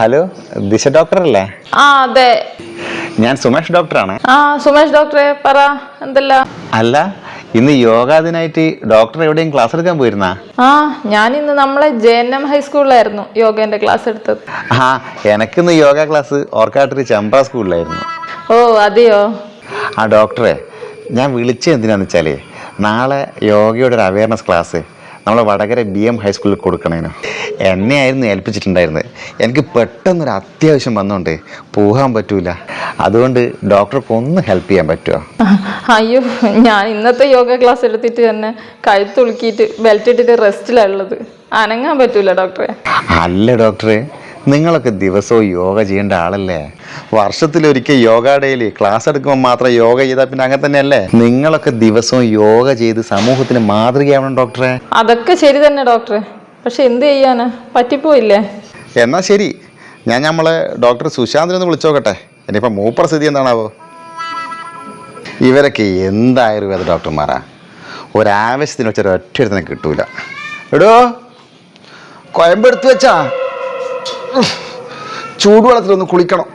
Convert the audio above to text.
Hello ദിശ doctor അല്ലേ ആ അതെ. ഞാൻ സുമേഷ് ഡോക്ടറാണ്. ആ സുമേഷ് ഡോക്ടറെ പറ എന്തല്ല? അല്ല ഇന്ന് യോഗാ ദിനായിട്ട് ഡോക്ടർ എവിടെയും ക്ലാസ് എടുക്കാൻ പോയിരുന്നാ? ആ ഞാൻ ഇന്ന് നമ്മളെ ജെ എൻ എം ഹൈസ്കൂളിലായിരുന്നു യോഗേന്റെ ക്ലാസ് എടുത്തത്. ആ എനക്കിന്ന് യോഗ ക്ലാസ് ഓർക്കാട്ടിരി ചമ്പ്ര സ്കൂളിലായിരുന്നു. ഓ അതെയോ? ആ ഡോക്ടറെ ഞാൻ വിളിച്ചത് എന്തിനാന്ന് വെച്ചാലേ നാളെ യോഗയുടെ ഒരു അവയർനെസ് ക്ലാസ് നമ്മളെ വടകര ബി എം ഹൈസ്കൂളിൽ കൊടുക്കണേനു. എന്നെയായിരുന്നു ഏൽപ്പിച്ചിട്ടുണ്ടായിരുന്നത്. എനിക്ക് പെട്ടെന്നൊരു അത്യാവശ്യം വന്നുകൊണ്ട് പോകാൻ പറ്റൂല. അതുകൊണ്ട് ഡോക്ടർക്ക് ഒന്ന് ഹെൽപ്പ് ചെയ്യാൻ പറ്റുമോ അയ്യോ ഞാൻ ഇന്നത്തെ യോഗ ക്ലാസ് എടുത്തിട്ട് തന്നെ കഴുത്തുളുക്കിയിട്ട് ബെൽറ്റ് ഇട്ടിട്ട് റെസ്റ്റിലുള്ളത് അനങ്ങാൻ പറ്റൂല ഡോക്ടറെ. അല്ല ഡോക്ടറെ നിങ്ങളൊക്കെ ദിവസവും യോഗ ചെയ്യേണ്ട ആളല്ലേ? വർഷത്തിലൊരിക്കൽ യോഗ ഡേയിൽ ക്ലാസ് എടുക്കുമ്പോൾ മാത്രം യോഗ ചെയ്താൽ പിന്നെ അങ്ങനെ തന്നെയല്ലേ? നിങ്ങളൊക്കെ ദിവസവും യോഗ ചെയ്ത് സമൂഹത്തിന് മാതൃകയാവണം ഡോക്ടറെ. അതൊക്കെ ശരി തന്നെ ഡോക്ടറെ. പക്ഷെ എന്ത് ചെയ്യാനാ? പറ്റിപ്പോയില്ലേ? എന്നാ ശരി. ഞാൻ നമ്മളെ ഡോക്ടർ സുശാന്തിനൊന്ന് വിളിച്ചോക്കട്ടെ. ഇനിയിപ്പോൾ മൂപ്പർ സ്ഥിതി എന്താണാവോ? ഇവരൊക്കെ എന്ത് ആയുർവേദ ഡോക്ടർമാരാ? ഒരാവശ്യത്തിന് വെച്ചൊരു ഒറ്റ ഒരുത്തനെ കിട്ടൂല. എടോ കൊയമ്പെടുത്ത് വെച്ചാ? ചൂടുവെള്ളത്തിലൊന്ന് കുളിക്കണം.